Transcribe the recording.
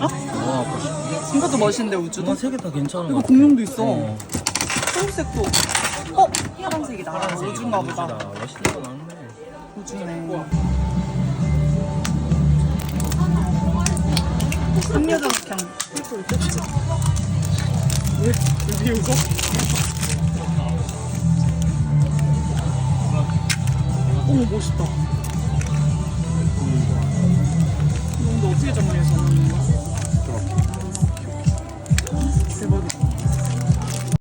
어? 어? 이것도 멋있는데 우주도? 어, 세개 다 괜찮아. 이거 공룡도 있어. 초록색도. 어? 파란색이다. 오주인가 보다. 맛있는 거 많네. 오주네. 음료도 그냥 이렇게 올겠지. 왜, 왜 웃어? 멋있다. 어떻게 정리해서 하는 거야? 대박이다.